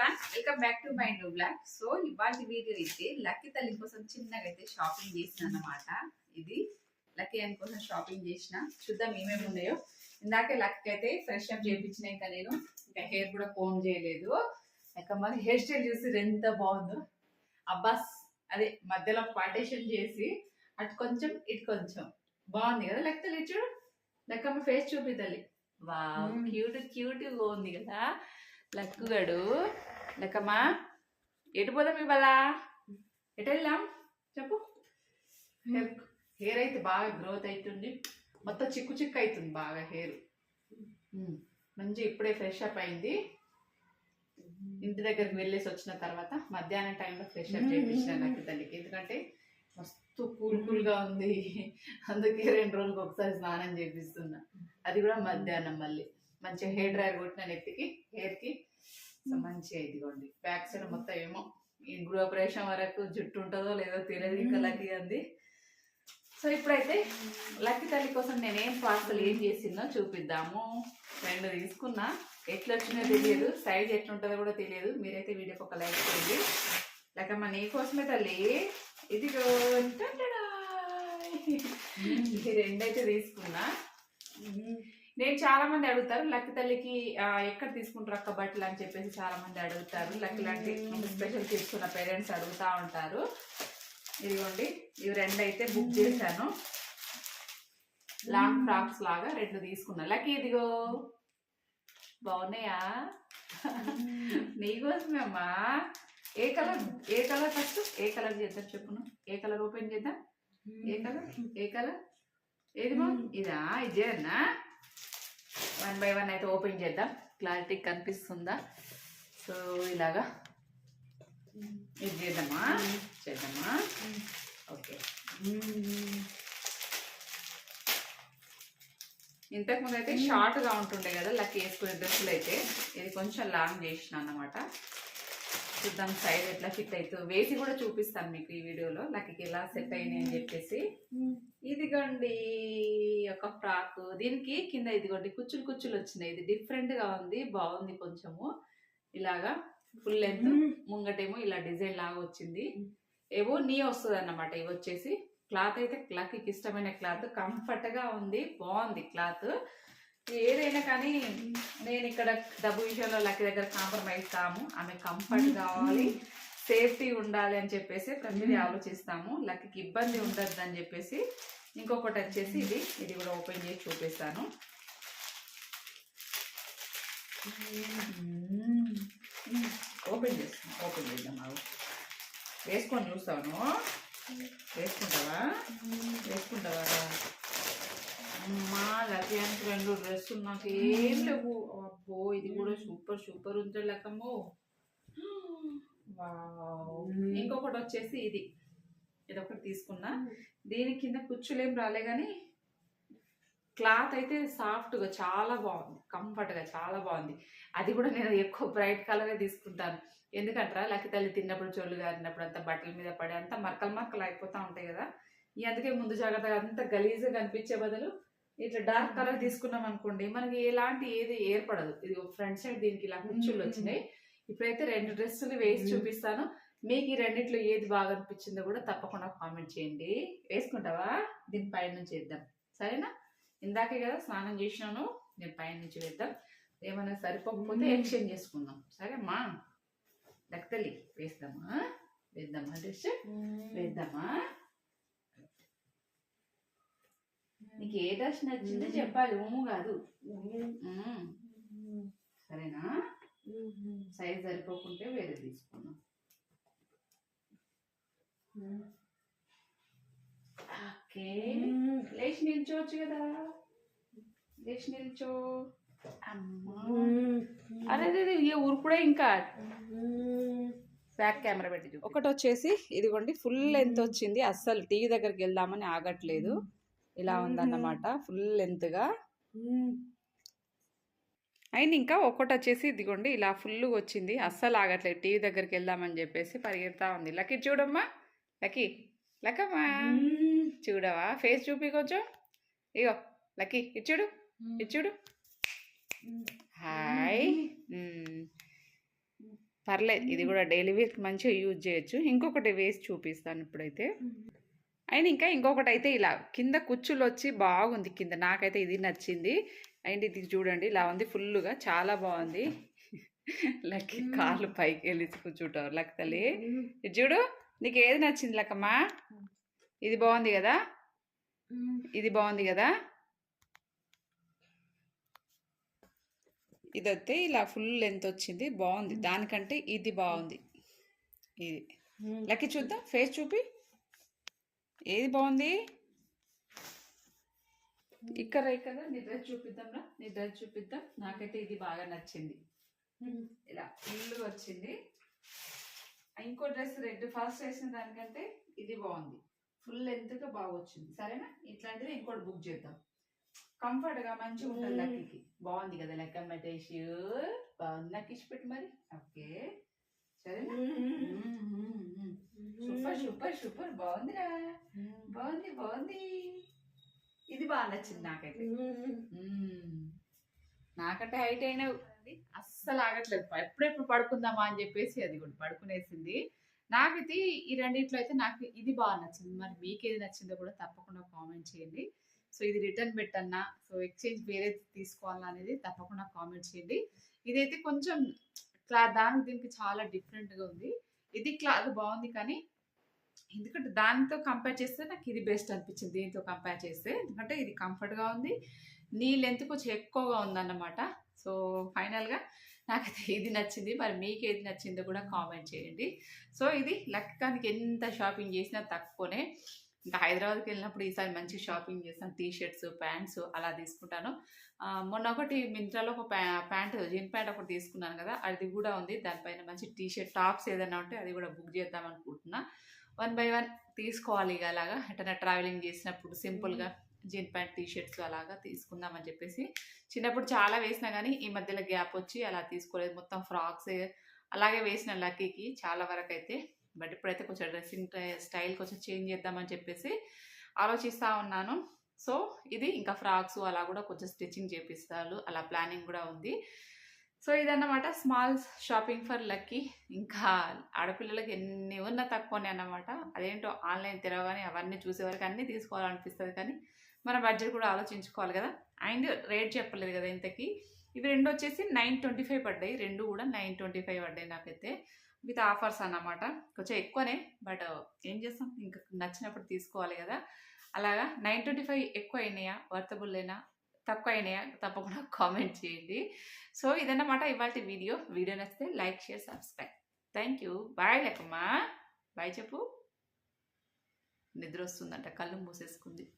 Everyone welcome back to my new blog so ఇవాళ video అయితే lucky తల్లి కోసం చిన్నగా అయితే షాపింగ్ చేసిన అన్నమాట ఇది లక్కీ అని కోసం షాపింగ్ చేసిన. చూద్దాం ఏమేమి ఉన్నాయో. ఇందాకే లక్కీ అయితే ఫ్రెష్ అప్ చేయించిన ఇంకా నేను. ఇంకా హెయిర్ కూడా కోమ్ చేయలేదు. ఇంకా మరి హెయిర్ స్టైల్ చూసి ఎంత బాగుందో. అబ్బాస్ అదే మధ్యలో పార్టేషన్ చేసి అటు కొంచెం ఇటు కొంచెం. బాగుంది కదా లెక్క తల్లి? చూడు. లెక్కమ్మ ఫేస్ చూపి తల్లి. వా. క్యూట్ క్యూట్ ఉంది కదా. లక్కుగాడు. లెక్కమ్మా. ఎటు పోదాం ఇవాళ? ఎటు వెళ్దాం? చెప్పు. హెయిర్ హెయిర్ అయితే బాగా గ్రోత్ అవుతుంది మొత్తం చిక్కు చిక్కు అవుతుంది బాగా హెయిర్. మంచి ఇప్పుడే ఫ్రెష్ అప్ అయింది. ఇంటి దగ్గరికి వెళ్ళేసి వచ్చిన తర్వాత మధ్యాహ్నం టైంలో ఫ్రెష్ అప్ చేయించిన నాకు తల్లికి. ఎందుకంటే మస్తు కూల్ కూల్గా ఉంది. అందుకే రెండు రోజులకు ఒకసారి స్నానం చేపిస్తున్నా. అది కూడా మధ్యాహ్నం మళ్ళీ. మంచిగా హెయిర్ డ్రైయర్ కొట్టిన నెత్తికి హెయిర్కి సో మంచిగా ఇదిగోండి. బ్యాక్ సైడ్ మొత్తం ఏమో ఈ గృహప్రవేశం వరకు జుట్టు ఉంటుందో లేదో తెలియదు ఇంకా లక్కీ అంది. సో ఇప్పుడైతే లక్కీ తల్లి కోసం నేనేం పార్సల్ ఏం చేసిందో చూపిద్దాము. రెండు తీసుకున్నా. ఎట్లా వచ్చినా తెలియదు. సైజ్ ఎట్లుంటుందో కూడా తెలియదు. మీరైతే వీడియోకి ఒక లైక్ చేయండి. లక్కమ్మ నీ కోసమే తల్లి. ఇదిగో. ఈ రెండైతే తీసుకున్నా. నేను చాలా మంది అడుగుతారు లక్కీ తల్లికి ఎక్కడ తీసుకుంటారు అక్క బట్టలు? అని చెప్పేసి చాలా మంది అడుగుతారు. లక్కీ లాంటి స్పెషల్ తీసుకున్న పేరెంట్స్ అడుగుతా ఉంటారు. ఇదిగోండి ఇవి రెండు అయితే బుక్ చేశాను. లాంగ్ ఫ్రాక్స్ లాగా రెండు తీసుకున్నా. లక్కీ ఇదిగో. బాగున్నాయా? నీకోసమే అమ్మా ఏ కలర్ ఏ కలర్ ఫస్ట్ ఏ కలర్ చేద్దాం చెప్పును? ఏ కలర్ ఓపెన్ చేద్దాం? ఏ కలర్? ఏ కలర్? ఏది మా ఇదా? ఇదేనా? వన్ బై వన్ అయితే ఓపెన్ చేద్దాం. క్లారిటీ కనిపిస్తుందా? సో ఇలాగా. ఇది చేద్దామా? చేద్దామా? ఓకే ఇంతకు ముందు అయితే షార్ట్గా ఉంటుండే కదా లక్ వేసుకునే డ్రెస్సులు అయితే ఇది కొంచెం లాంగ్ చేసిన అన్నమాట. చూద్దాం సైడ్ ఎట్లా ఫిట్ అవుతుందో వేసి కూడా చూపిస్తాను మీకు ఈ వీడియోలో. లక్కీకి ఎలా సెట్ అయినాయి అని చెప్పేసి. ఇదిగోండి ఒక ఫ్రాక్. దీనికి కింద ఇదిగోండి కుచ్చులు కుచ్చులు వచ్చినాయి. ఇది డిఫరెంట్గా ఉంది బాగుంది కొంచెము. ఇలాగా ఫుల్ లెంత్ ముంగటేమో ఇలా డిజైన్ లాగా వచ్చింది. ఏవో నీ వస్తుంది అన్నమాట ఇవి వచ్చేసి. క్లాత్ అయితే లక్కీకి ఇష్టమైన క్లాత్. కంఫర్ట్గా ఉంది బాగుంది క్లాత్. ఏదైనా కానీ నేను ఇక్కడ డబ్బు విషయంలో లక్కీ దగ్గర కాంప్రమైజ్ కాము. ఆమె కంఫర్ట్ కావాలి. సేఫ్టీ ఉండాలి అని చెప్పేసి ప్రతిదీ ఆలోచిస్తాము. లక్కీకి ఇబ్బంది ఉండద్దు అని చెప్పేసి ఇంకొకటి వచ్చేసి ఇది. ఇది కూడా ఓపెన్ చేసి చూపిస్తాను. ఓపెన్ చేస్తాను. ఓపెన్ చేద్దాం అవు వేసుకొని చూస్తాను. వేసుకుంటావా? వేసుకుంటావా అమ్మా లక్ష్యానికి రెండు డ్రెస్సులు నాకు ఏం లేవు. అబ్బో ఇది కూడా సూపర్ సూపర్ ఉంది వావ్. ఇంకొకటి వచ్చేసి ఇది. ఇది ఒకటి తీసుకున్నా దీని కింద కుచ్చులేం రాలే కానీ క్లాత్ అయితే సాఫ్ట్గా చాలా బాగుంది. కంఫర్ట్గా చాలా బాగుంది. అది కూడా నేను ఎక్కువ బ్రైట్ కలరే తీసుకుంటాను. ఎందుకంటారా లక్కి తల్లి తిన్నప్పుడు చొల్లు గారినప్పుడు అంత బట్టల మీద పడి అంత మరకలు మరకలు అయిపోతూ ఉంటాయి కదా. ఈ అందుకే ముందు జాగ్రత్తగా అంత గలీజ్గా కనిపించే బదులు ఇట్లా డార్క్ కలర్ తీసుకున్నాం అనుకోండి మనకి ఎలాంటి ఏది ఏర్పడదు. ఇది ఫ్రంట్ సైడ్ దీనికి ఇలా కుచ్చుళ్ళు వచ్చినాయి. ఇప్పుడైతే రెండు డ్రెస్సులు వేసి చూపిస్తాను. మీకు ఈ రెండిట్లో ఏది బాగా అనిపించిందో కూడా తప్పకుండా కామెంట్ చేయండి. వేసుకుంటావా? దీని పైన నుంచి వేద్దాం. సరేనా? ఇందాకే కదా స్నానం చేసినాను నేను పైన నుంచి వేద్దాం. ఏమైనా సరిపోకపోతే. ఎక్స్చేంజ్ చేసుకుందాం. సరేమ్మా? దక్తలి వేస్తామా? వేద్దామా డ్రెస్ వేద్దామా? నీకు ఏ డ్రెస్ నచ్చిందో. చెప్పాలి ఊము కాదు. సరేనా? సైజ్ సరిపోకుంటే వేరే తీసుకున్నాం ఓకే. లేచి నిల్చోవచ్చు కదా. లేచి నిల్చో. అమ్మా. అరే ఏ ఊరుకుడే ఇంకా బ్యాక్ కెమెరా పెట్టి. ఒకటి వచ్చేసి ఇదిగోండి ఫుల్ లెంత్ వచ్చింది. అస్సలు టీవీ దగ్గరికి వెళ్దామని ఆగట్లేదు. ఇలా ఉందన్నమాట. ఫుల్ లెంత్గా. అయిన ఇంకా ఒకటి వచ్చేసి ఇదిగోండి ఇలా ఫుల్ వచ్చింది. అస్సలు ఆగట్లేదు. టీవీ దగ్గరికి వెళ్దామని చెప్పేసి పరిగెడతా ఉంది. లక్కీ చూడమ్మా. లక్కీ. లక్కమ్మా. చూడవా? ఫేస్ చూపి కొంచెం. ఇగో లక్కీ. ఇది చూడు. ఇది చూడు. హాయ్. పర్లేదు ఇది కూడా డైలీ వేర్ మంచిగా యూజ్ చేయొచ్చు. ఇంకొకటి వేసి చూపిస్తాను ఇప్పుడైతే. అండ్ ఇంకా ఇంకొకటి అయితే ఇలా కింద కుచ్చులు వచ్చి బాగుంది. కింద నాకైతే ఇది నచ్చింది. అండ్ ఇది చూడండి ఇలా ఉంది ఫుల్గా చాలా బాగుంది. లక్కి కాళ్ళు పైకి వెళ్ళి కూర్చుంటావు లక్ తల్లి ఇది చూడు నీకు ఏది నచ్చింది లక్కమ్మా? ఇది బాగుంది కదా? ఇది బాగుంది కదా? ఇది వస్తే ఇలా ఫుల్ లెంత్ వచ్చింది బాగుంది. దానికంటే ఇది బాగుంది. ఇది. లక్కీ చూద్దాం ఫేస్ చూపి. ఏది బాగుంది? ఇక్కడ ఇక్కడ నీ డ్రెస్ చూపిద్దాంరా నీ డ్రెస్ చూపిద్దాం. నాకైతే ఇది బాగా నచ్చింది. ఇలా ఫుల్ వచ్చింది. ఇంకో డ్రెస్ రెడ్ ఫస్ట్ వేసిన దానికంటే ఇది బాగుంది. ఫుల్ లెంత్గా బాగా వచ్చింది. సరేనా? ఇట్లాంటిది ఇంకోటి బుక్ చేద్దాం. కంఫర్ట్గా మంచిగా ఉంటుంది. లక్కీకి. బాగుంది కదా లెక్క మెటేష్ బాగుంది నాకు ఇచ్చి పెట్టు మరి. ఓకే. సరేనా? Super super super. బాగుందిరా. బాగుంది బాగుంది. ఇది బాగా నచ్చింది నాకైతే. నాకంటే హైట్ అయినా ఉంది. అస్సలు ఆగట్లేదు. ఎప్పుడెప్పుడు పడుకుందామా అని చెప్పేసి అది కూడా పడుకునేసింది. నాకైతే ఈ రెండిట్లో అయితే నాకు ఇది బాగా నచ్చింది. మరి మీకు ఏది నచ్చిందో కూడా తప్పకుండా కామెంట్ చేయండి. సో ఇది రిటర్న్ పెట్టన్నా సో ఎక్స్చేంజ్ వేరే తీసుకోవాలా అనేది తప్పకుండా కామెంట్ చేయండి. ఇదైతే కొంచెం దానికి దీనికి చాలా డిఫరెంట్గా ఉంది. ఇది క్లాత్ బాగుంది కానీ ఎందుకంటే దానితో కంపేర్ చేస్తే నాకు ఇది బెస్ట్ అనిపించింది. దీంతో కంపేర్ చేస్తే ఎందుకంటే ఇది కంఫర్ట్గా ఉంది. నీ లెంత్ కొంచెం ఎక్కువగా ఉందన్నమాట. సో ఫైనల్గా నాకైతే ఇది నచ్చింది. మరి మీకు ఏది నచ్చిందో కూడా కామెంట్ చేయండి. సో ఇది లక్కానికి ఎంత షాపింగ్ చేసినా తక్కువనే. ఇంకా హైదరాబాద్కి వెళ్ళినప్పుడు ఈసారి మంచి షాపింగ్ చేస్తాను టీ షర్ట్స్ ప్యాంట్స్ అలా తీసుకుంటాను. మొన్న ఒకటి మింత్రాలో ఒక ప్యా ప్యాంట్ జీన్ ప్యాంట్ ఒకటి తీసుకున్నాను కదా అది కూడా ఉంది. దానిపైన మంచి టీ షర్ట్ టాప్స్ ఏదైనా ఉంటే అది కూడా బుక్ చేద్దాం అనుకుంటున్నా. వన్ బై వన్ తీసుకోవాలి ఇక అలాగా. ఎటైనా ట్రావెలింగ్ చేసినప్పుడు సింపుల్గా జీన్ ప్యాంట్ టీ షర్ట్స్ అలాగా తీసుకుందామని చెప్పేసి. చిన్నప్పుడు చాలా వేసినా కానీ ఈ మధ్యలో గ్యాప్ వచ్చి అలా తీసుకోలేదు. మొత్తం ఫ్రాక్స్ అలాగే వేసిన లక్కీకి చాలా వరకు అయితే బట్ ఇప్పుడైతే కొంచెం డ్రెస్సింగ్ స్టైల్ కొంచెం చేంజ్ చేద్దామని చెప్పేసి ఆలోచిస్తూ ఉన్నాను. సో ఇది ఇంకా ఫ్రాక్స్ అలా కూడా కొంచెం స్టిచ్చింగ్ చేపిస్తారు. అలా ప్లానింగ్ కూడా ఉంది. సో ఇదన్నమాట స్మాల్ షాపింగ్ ఫర్ లక్కీ. ఇంకా ఆడపిల్లలకి ఎన్ని ఉన్నా తక్కువనే అన్నమాట. అదేంటో ఆన్లైన్ తెరవగానే అవన్నీ చూసే వరకు అన్నీ తీసుకోవాలనిపిస్తుంది కానీ మన బడ్జెట్ కూడా ఆలోచించుకోవాలి కదా. అండ్ రేట్ చెప్పలేదు కదా ఇంతకీ. ఇవి రెండు వచ్చేసి నైన్ ట్వంటీ ఫైవ్ పడ్డాయి. రెండు కూడా నైన్ ట్వంటీ ఫైవ్ పడ్డాయి నాకైతే. విత్ ఆఫర్స్ అన్నమాట. కొంచెం ఎక్కువనే బట్ uh, ఏం చేస్తాం? ఇంకా నచ్చినప్పుడు తీసుకోవాలి కదా. అలాగా నైన్ ట్వంటీ ఫైవ్ ఎక్కువ అయినాయా వర్తబుల్ అయినా? తక్కువ అయినాయా తప్పకుండా కామెంట్ చేయండి. సో ఇదన్నమాట ఇవాళ వీడియో. వీడియో నచ్చితే like share subscribe. Thank you. Bye లెక్కమ్మా bye చెప్పు. నిద్ర వస్తుందంట కళ్ళు మూసేసుకుంది.